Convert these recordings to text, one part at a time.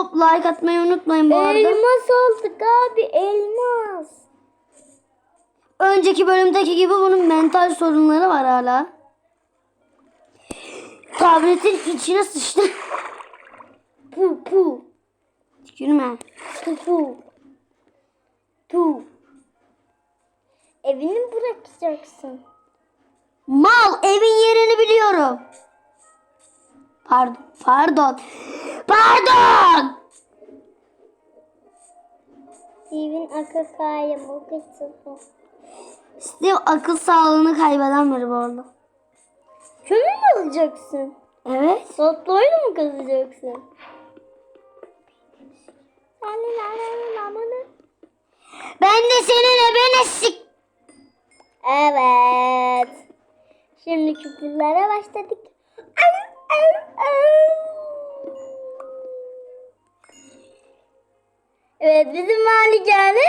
olup like atmayı unutmayın bu arada. Elmas aldık abi elmas. Önceki bölümdeki gibi bunun mental sorunları var hala. Tabletin içine sıçtı. Pu pu. Tükürme. Pu pu. Pu. Evini bırakacaksın? Mal evin yerini biliyorum. Pardon. Pardon. Pardon. Steve'in akıl o kısmı. Steve akıl sağlığını kaybeden biri bu arada. Kömür mü alacaksın? Evet. Sotloyla mı kazacaksın? Senin ananın amını. Ben de senin ebene sik... Evet. Şimdi küpürlere başladık. Evet bizim malikane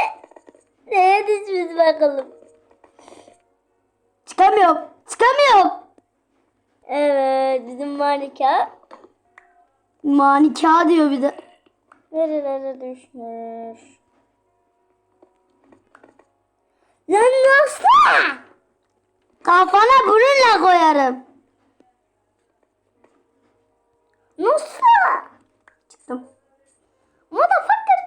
neye düşmüş bakalım. Çıkamıyorum. Çıkamıyorum. Evet bizim malikane Manika diyor bir de. nerelere düşmüş. Lan nasıl? Kafana bununla koyarım. Nasıl? Çıktım. Motherfucker.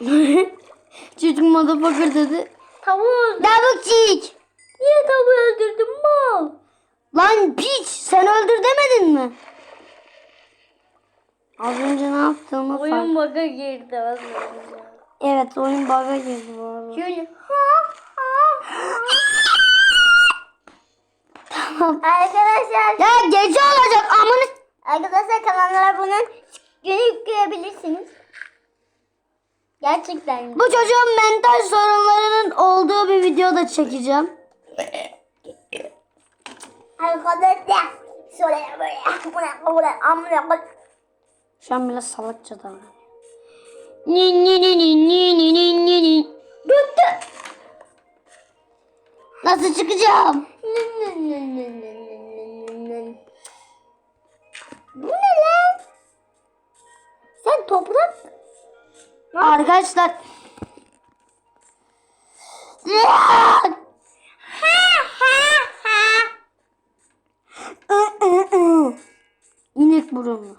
Çocuk motherfucker dedi. Tavuğu Davukçik. niye tavuğu öldürdün mal? Lan piç sen öldür demedin mi? Az önce ne yaptığımı fark. Oyun bug'a girdi az önce. Evet oyun bug'a girdi bu arada. Şöyle. Tamam. Arkadaşlar, Ya gece olacak amını. Arkadaşlar kanallara bunun günü yükleyebilirsiniz. Gerçekten. Bu çocuğun mental sorunlarının olduğu bir video da çekeceğim. Arkadaşlar, şöyle böyle amına amına amına Şu an biraz salakça davranıyor. Ni ni ni ni ni ni ni ni ni. Nasıl çıkacağım? Bu Arkadaşlar. İnek burunlu.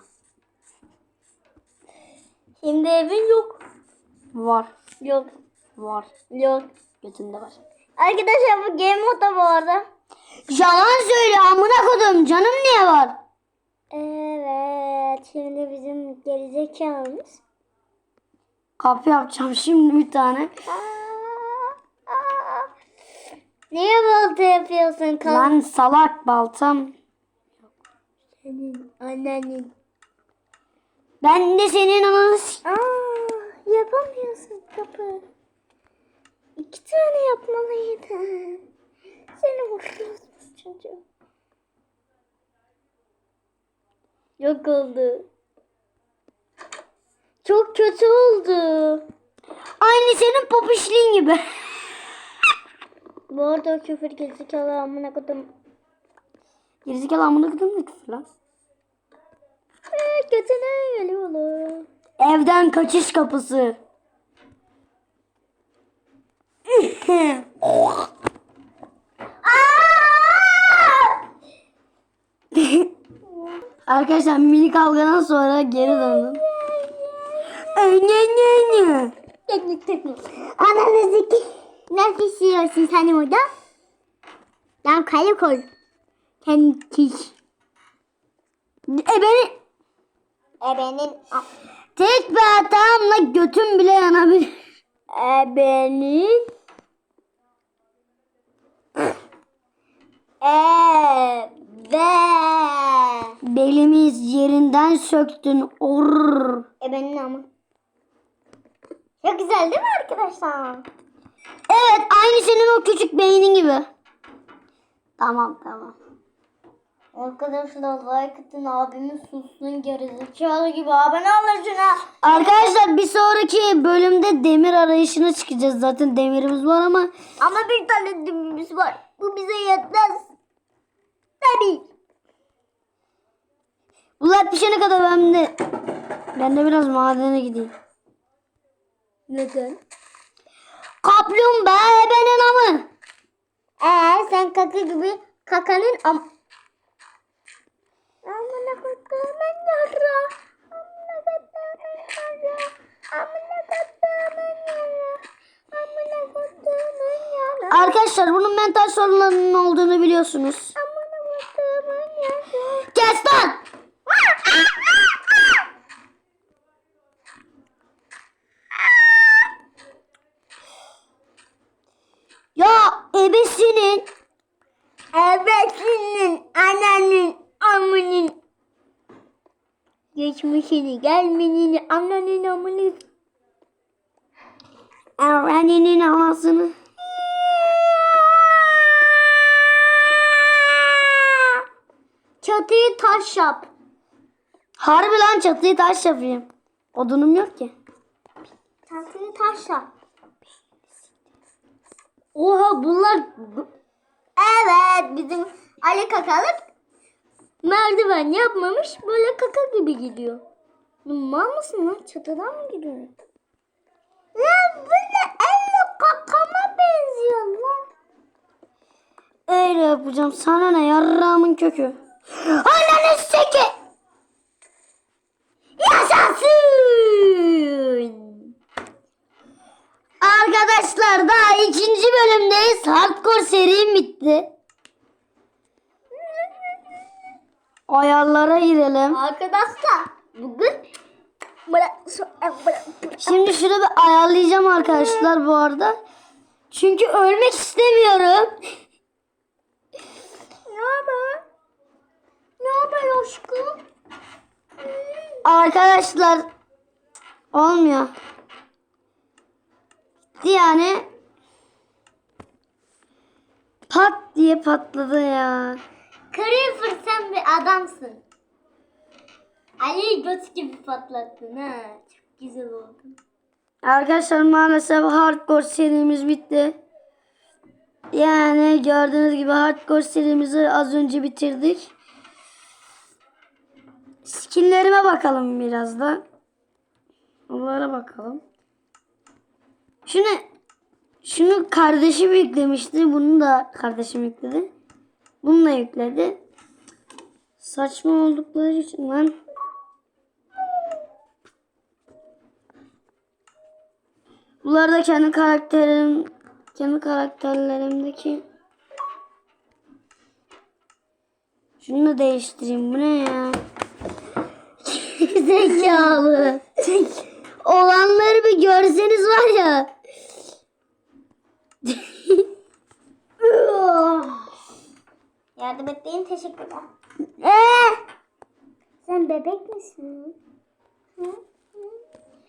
Şimdi evin yok. Var. Yok. Var. Yok. Götünde var. Arkadaşlar bu game moda bu arada. Yalan söyle amına kodum. Canım niye var? Evet. Şimdi bizim gerizekalımız. Kapı yapacağım şimdi bir tane. Niye balta yapıyorsun? Kal Lan salak baltam. senin annenin. Ben de senin ananı s- Aa, yapamıyorsun kapı. İki tane yapmalıydın. Seni vuruyorsun çocuğum. Yok oldu. Çok kötü oldu. Aynı senin popişliğin gibi. Bu arada o küfür gerizekalı amına kodum. Gerizekalı amına kodum ne küfür lan? Ee, götüne geliyorlar. Evden kaçış kapısı. Arkadaşlar mini kavgadan sonra geri döndüm. Teknik teknik. Ananızı ki. Nasıl istiyorsun sen orada? Ben kayık koy. Kendi kiş. E beni Ebenin. tek bir hatamla götüm bile yanabilir. Ebenin. Ebe. Belimiz yerinden söktün. Orr. Ebenin ama. Çok güzel değil mi arkadaşlar? Evet aynı senin o küçük beynin gibi. Tamam tamam. Arkadaşlar like atın abimin sussun gerizekalı gibi abone olun şuna. Arkadaşlar bir sonraki bölümde demir arayışına çıkacağız. Zaten demirimiz var ama Ama bir tane dümümüz var. Bu bize yetmez. Tabii. Bunlar pişene kadar ben de ben de biraz madene gideyim. Neden? Kaplumbağa ebenin amı. Ee sen kaka gibi kakanın am... Amına kodumun yara. Amına kodumun yara. Amına kodumun yara. Amına kodumun yara. Arkadaşlar bunun mental sorunlarının olduğunu biliyorsunuz. Amına kodumun yara. Kes lan! Ya ebesinin Ebesinin, annenin, amının geçmişini, gelmenini, annenin amını Ereninin anasını. Çatıyı taş yap. Harbi lan çatıyı taş yapayım. Odunum yok ki. Çatıyı taş yap. Oha bunlar... Evet bizim Ali Kakalık merdiven yapmamış böyle kaka gibi gidiyor. Mal mısın lan? Çatıdan mı gidiyor? Lan bu ne? Elle kakama benziyor lan. Öyle yapacağım. Sana ne yarrağımın kökü. Ananı seki. Yaşasın! Arkadaşlar daha ikinci bölümdeyiz. Hardcore serim bitti. Ayarlara girelim. Arkadaşlar bugün Şimdi şunu bir ayarlayacağım arkadaşlar bu arada. Çünkü ölmek istemiyorum. ne haber? Ne haber aşkım? Arkadaşlar olmuyor. Yani pat diye patladı ya. Creeper sen bir adamsın. Ali göt gibi patlattın ha. Çok güzel oldu. Arkadaşlar maalesef hardcore serimiz bitti. Yani gördüğünüz gibi hardcore serimizi az önce bitirdik. Skinlerime bakalım biraz da. Onlara bakalım. Şunu şunu kardeşim yüklemişti. Bunu da kardeşim yükledi. Bunu da yükledi. Saçma oldukları için lan. Bunlar da kendi karakterim, kendi karakterlerimdeki. Şunu da değiştireyim. Bu ne ya? Zekalı. Olanları bir görseniz var ya. Yardım ettiğin teşekkürler. Ee, Sen bebek misin? Hı? Hı?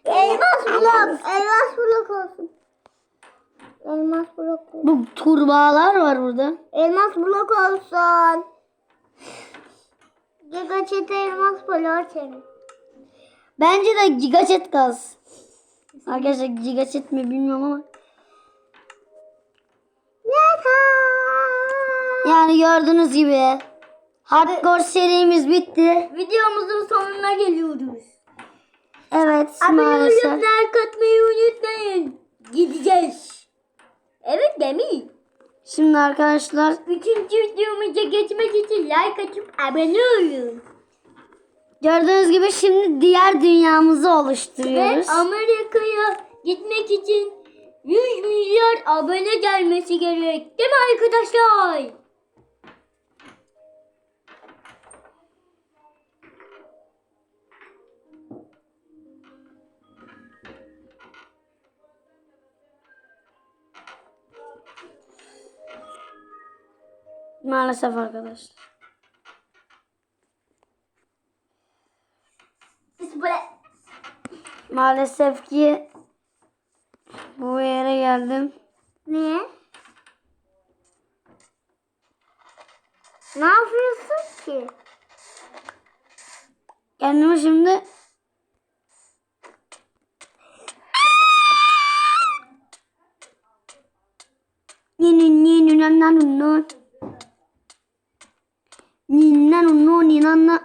Elmas blok. Elmas blok olsun. Elmas blok olsun. bu turbağalar var burada. Elmas blok olsun. Giga çete elmas blok çevir. Bence de gigaçet gaz. Arkadaşlar gigaçet mi bilmiyorum ama. Yani gördüğünüz gibi hardcore serimiz bitti. Videomuzun sonuna geliyoruz. Evet Abone olup maalesef. like atmayı unutmayın. Gideceğiz. Evet değil mi? Şimdi arkadaşlar Üçüncü videomuza geçmek için like atıp abone olun. gördüğünüz gibi şimdi diğer dünyamızı Ve oluşturuyoruz. Amerika'ya gitmek için 100 milyar abone gelmesi gerek. Değil mi arkadaşlar? Maalesef arkadaşlar. Maalesef ki bu yere geldim. Ne? Ne yapıyorsun ki? Kendimi şimdi Ninna nunno ninanna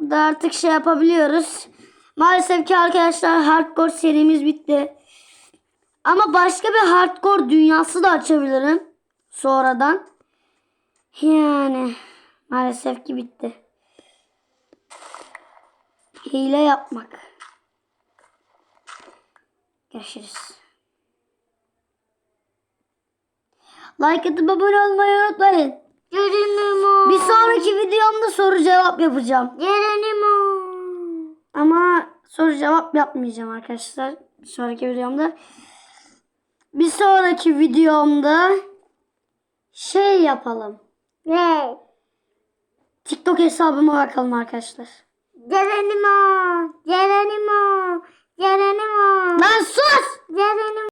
da artık şey yapabiliyoruz. Maalesef ki arkadaşlar hardcore serimiz bitti. Ama başka bir hardcore dünyası da açabilirim. Sonradan. Yani maalesef ki bitti. Hile yapmak. Görüşürüz. Like atıp abone olmayı unutmayın. Geronimo. Bir sonraki videomda soru cevap yapacağım. Geronimo. Ama soru cevap yapmayacağım arkadaşlar. Bir sonraki videomda. Bir sonraki videomda şey yapalım. Ne? TikTok hesabıma bakalım arkadaşlar. Geronimo. Geronimo. Geronimo. Lan sus! Geronimo.